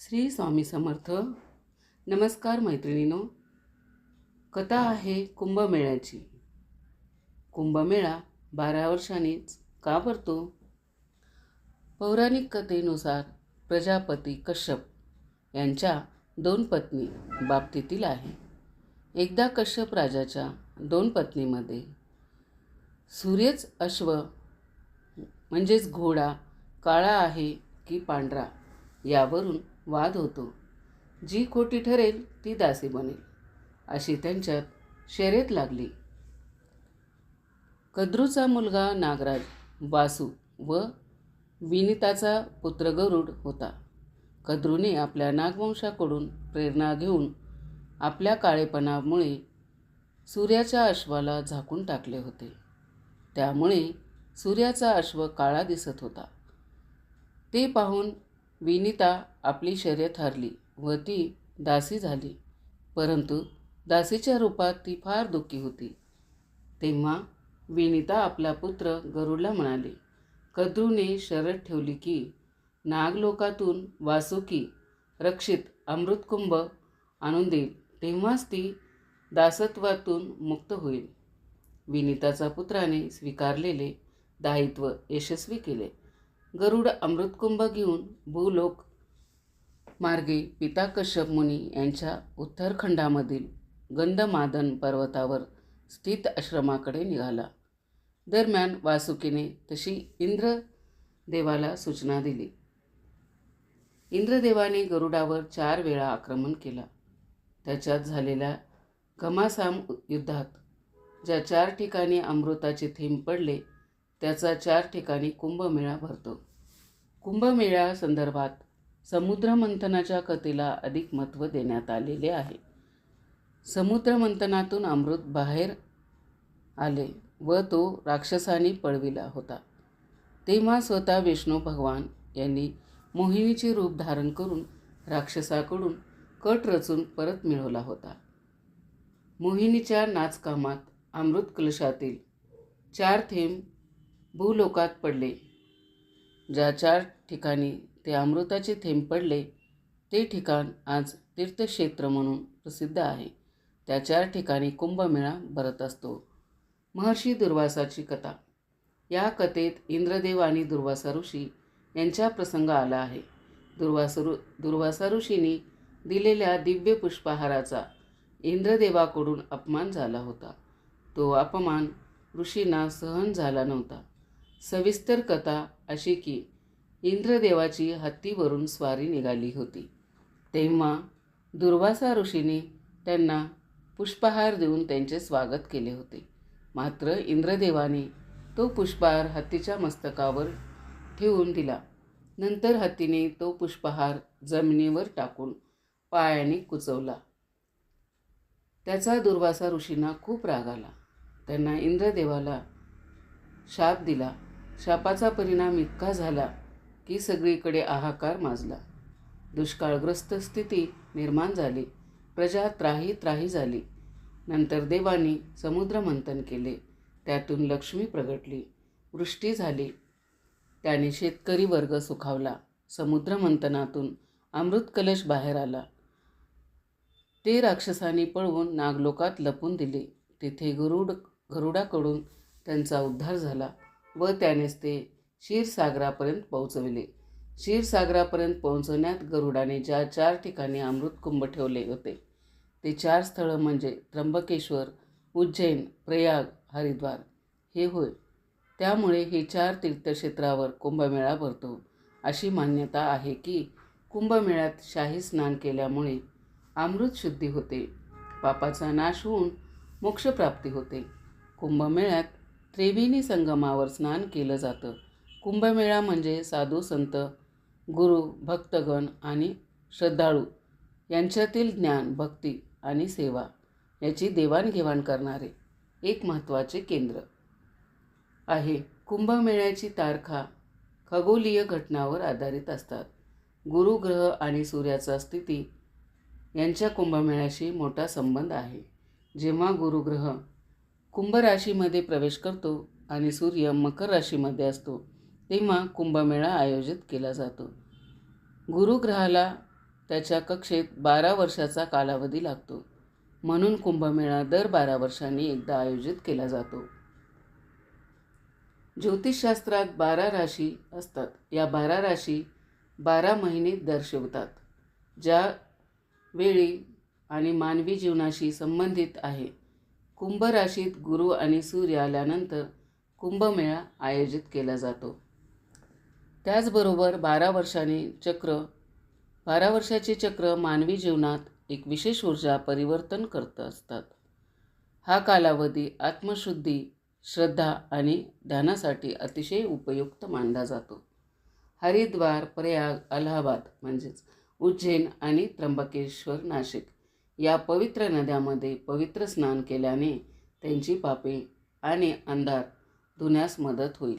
श्री स्वामी समर्थ. नमस्कार मैत्रिणीनो. कथा आहे कुंभमेळ्याची. कुंभमेळा बारा वर्षांनीच का भरतो? पौराणिक कथेनुसार प्रजापती कश्यप यांच्या दोन पत्नी बाबतीतील आहे. एकदा कश्यप राजाच्या दोन पत्नीमध्ये सूर्यच अश्व म्हणजेच घोडा काळा आहे की पांढरा यावरून वाद होतो. जी खोटी ठरेल ती दासी बनेल. अशी त्यांच्यात शर्यत लागली. कद्रूचा मुलगा नागराज वासू व विनिताचा पुत्र गरुड होता. कद्रूने आपल्या नागवंशाकडून प्रेरणा घेऊन आपल्या काळेपणामुळे सूर्याच्या अश्वाला झाकून टाकले होते. त्यामुळे सूर्याचा अश्व काळा दिसत होता. ते पाहून विनिता आपली शर्यत हरली व ती दासी झाली. परंतु दासीच्या रूपात ती फार दुःखी होती. तेव्हा विनिता आपला पुत्र गरुडला म्हणाले कद्रूने शरद ठेवली की नागलोकातून वासुकी रक्षित अमृतकुंभ आणून देईल तेव्हाच ती दासत्वातून मुक्त होईल. विनिताचा पुत्राने स्वीकारलेले दायित्व यशस्वी केले. गरुड अमृतकुंभ घेऊन भूलोक मार्गे पिता कश्यप मुनी यांच्या उत्तरखंडामधील गंधमादन पर्वतावर स्थित आश्रमाकडे निघाला. दरम्यान वासुकीने तशी इंद्रदेवाला सूचना दिली. इंद्रदेवाने गरुडावर चार वेळा आक्रमण केला. त्याच्यात झालेल्या घमासाम युद्धात ज्या चार ठिकाणी अमृताचे थेंब पडले त्याचा चार ठिकाणी कुंभमेळा भरतो. कुंभमेळ्या संदर्भात समुद्रमंथनाच्या कथेला अधिक महत्त्व देण्यात आलेले आहे. समुद्रमंथनातून अमृत बाहेर आले व तो राक्षसाने पळविला होता. तेव्हा स्वतः विष्णू भगवान यांनी मोहिनीचे रूप धारण करून राक्षसाकडून कट रचून परत मिळवला होता. मोहिनीच्या नाचकामात अमृत कलशातील चार थेंब भूलोकात पडले. ज्या चार ठिकाणी ते अमृताचे थेंब पडले ते ठिकाण आज तीर्थक्षेत्र म्हणून प्रसिद्ध आहे. त्या चार ठिकाणी कुंभमेळा भरत असतो. महर्षी दुर्वासाची कथा. या कथेत इंद्रदेव आणि दुर्वासा ऋषी यांचा प्रसंग आला आहे. दुर्वासरु दुर्वासा ऋषींनी दिलेल्या दिव्य पुष्पहाराचा इंद्रदेवाकडून अपमान झाला होता. तो अपमान ऋषींना सहन झाला नव्हता. सविस्तर कथा अशी की इंद्रदेवाची हत्तीवरून स्वारी निघाली होती. तेव्हा दुर्वासा ऋषीने त्यांना पुष्पहार देऊन त्यांचे स्वागत केले होते. मात्र इंद्रदेवाने तो पुष्पहार हत्तीच्या मस्तकावर ठेवून दिला. नंतर हत्तीने तो पुष्पहार जमिनीवर टाकून पायाने कुचवला. त्याचा दुर्वासा ऋषींना खूप राग आला. त्यांना इंद्रदेवाला शाप दिला. शापाचा परिणाम इतका झाला की सगळीकडे हाहाकार माजला. दुष्काळग्रस्त स्थिती निर्माण झाली. प्रजा त्राही त्राही झाली. नंतर देवानी समुद्रमंथन केले. त्यातून लक्ष्मी प्रगटली. वृष्टी झाली. त्याने शेतकरी वर्ग सुखावला. समुद्रमंथनातून अमृत कलश बाहेर आला. ते राक्षसांनी पळवून नागलोकात लपून दिले. तिथे गरुड गरुडाकडून त्यांचा उद्धार झाला. व त्यानेच ते क्षीरसागरापर्यंत पोहोचविले. क्षीरसागरापर्यंत पोहोचवण्यात गरुडाने ज्या चार ठिकाणी अमृतकुंभ ठेवले होते ते चार स्थळं म्हणजे त्र्यंबकेश्वर उज्जैन प्रयाग हरिद्वार हे होय. त्यामुळे हे चार तीर्थक्षेत्रावर कुंभमेळा भरतो अशी मान्यता आहे की कुंभमेळ्यात शाही स्नान केल्यामुळे अमृत शुद्धी होते पापाचा नाश होऊन मोक्षप्राप्ती होते. कुंभमेळ्यात त्रिवेणी संगमावर स्नान केलं जातं. कुंभमेळा म्हणजे साधू संत गुरु भक्तगण आणि श्रद्धाळू. यांच्यातील ज्ञान भक्ती आणि सेवा याची देवाणघेवाण करणारे एक महत्त्वाचे केंद्र आहे. कुंभमेळ्याची तारखा खगोलीय घटनावर आधारित असतात. गुरुग्रह आणि सूर्याचा स्थिती यांच्या कुंभमेळ्याशी मोठा संबंध आहे. जेव्हा गुरुग्रह कुंभ राशीमध्ये प्रवेश करतो आणि सूर्य मकर राशीमध्ये असतो तेव्हा कुंभमेळा आयोजित केला जातो. गुरुग्रहाला त्याच्या कक्षेत बारा वर्षाचा कालावधी लागतो. म्हणून कुंभमेळा दर बारा वर्षांनी एकदा आयोजित केला जातो. ज्योतिषशास्त्रात बारा राशी असतात. या बारा राशी बारा महिने दर्शवतात ज्या वेळी आणि मानवी जीवनाशी संबंधित आहे. कुंभ राशीत गुरु आणि सूर्य आल्यानंतर कुंभमेळा आयोजित केला जातो. त्याचबरोबर बारा वर्षांनी चक्र बारा वर्षाचे चक्र मानवी जीवनात एक विशेष ऊर्जा परिवर्तन करत असतात. हा कालावधी आत्मशुद्धी श्रद्धा आणि ध्यानासाठी अतिशय उपयुक्त मानला जातो. हरिद्वार प्रयाग अलाहाबाद म्हणजेच उज्जैन आणि त्र्यंबकेश्वर नाशिक या पवित्र नद्यामध्ये पवित्र स्नान केल्याने त्यांची पापे आणि अंधार धुण्यास मदत होईल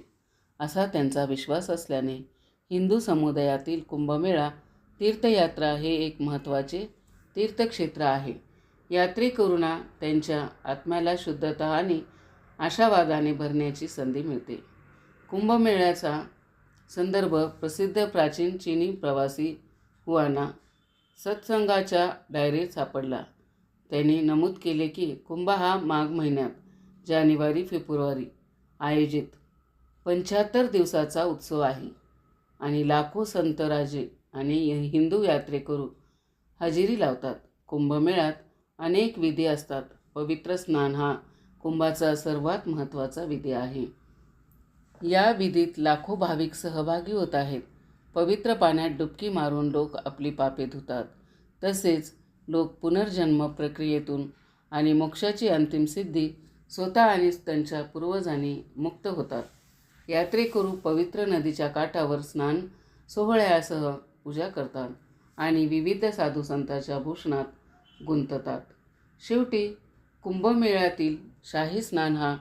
असा त्यांचा विश्वास असल्याने हिंदू समुदायातील कुंभमेळा तीर्थयात्रा हे एक महत्त्वाचे तीर्थक्षेत्र आहे. यात्रेकरूंना त्यांच्या आत्म्याला शुद्धता आणि आशावादाने भरण्याची संधी मिळते. कुंभमेळ्याचा संदर्भ प्रसिद्ध प्राचीन चिनी प्रवासी हुआना सत्संगाच्या डायरीत सापडला. त्यांनी नमूद केले की कुंभ हा माघ महिन्यात जानेवारी फेब्रुवारी आयोजित पंच्याहत्तर दिवसाचा उत्सव आहे आणि लाखो संतराजे आणि हिंदू यात्रेकरू हजेरी लावतात. कुंभमेळ्यात अनेक विधी असतात. पवित्र स्नान हा कुंभाचा सर्वात महत्त्वाचा विधी आहे. या विधीत लाखो भाविक सहभागी होत आहेत. पवित्र पाण्यात डुबकी मारून लोक आपली पापे धुतात. तसेच लोक पुनर्जन्म प्रक्रियेतून आणि मोक्षाची अंतिम सिद्धी स्वतः आणि त्यांच्या पूर्वजांनी मुक्त होतात. यात्रेकरू पवित्र नदीच्या काठावर स्नान सोहळ्यासह पूजा करतात आणि विविध साधू संतांच्या भूषणात गुंततात. शेवटी कुंभमेळ्यातील शाही स्नान हा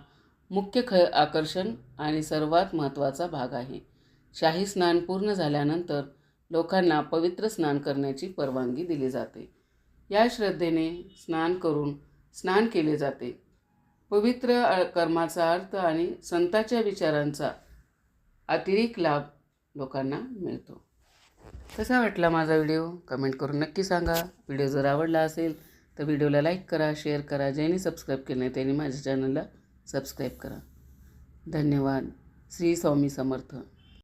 मुख्य ख आकर्षण आणि सर्वात महत्त्वाचा भाग आहे. शाही स्नान पूर्ण झाल्यानंतर लोकांना पवित्र स्नान करण्याची परवानगी दिली जाते. या श्रद्धेने स्नान करून स्नान केले जाते. पवित्र कर्माचा अर्थ आणि संताच्या विचारांचा अतिरिक्त लाभ लोकांना मिळतो. कसा वाटला माझा व्हिडिओ? कमेंट करून नक्की सांगा. व्हिडिओ जर आवडला असेल तर व्हिडिओला लाईक करा शेअर करा ज्यांनी सबस्क्राईब केलं नाही त्यांनी माझ्या चॅनलला सबस्क्राईब करा. धन्यवाद. श्री स्वामी समर्थ.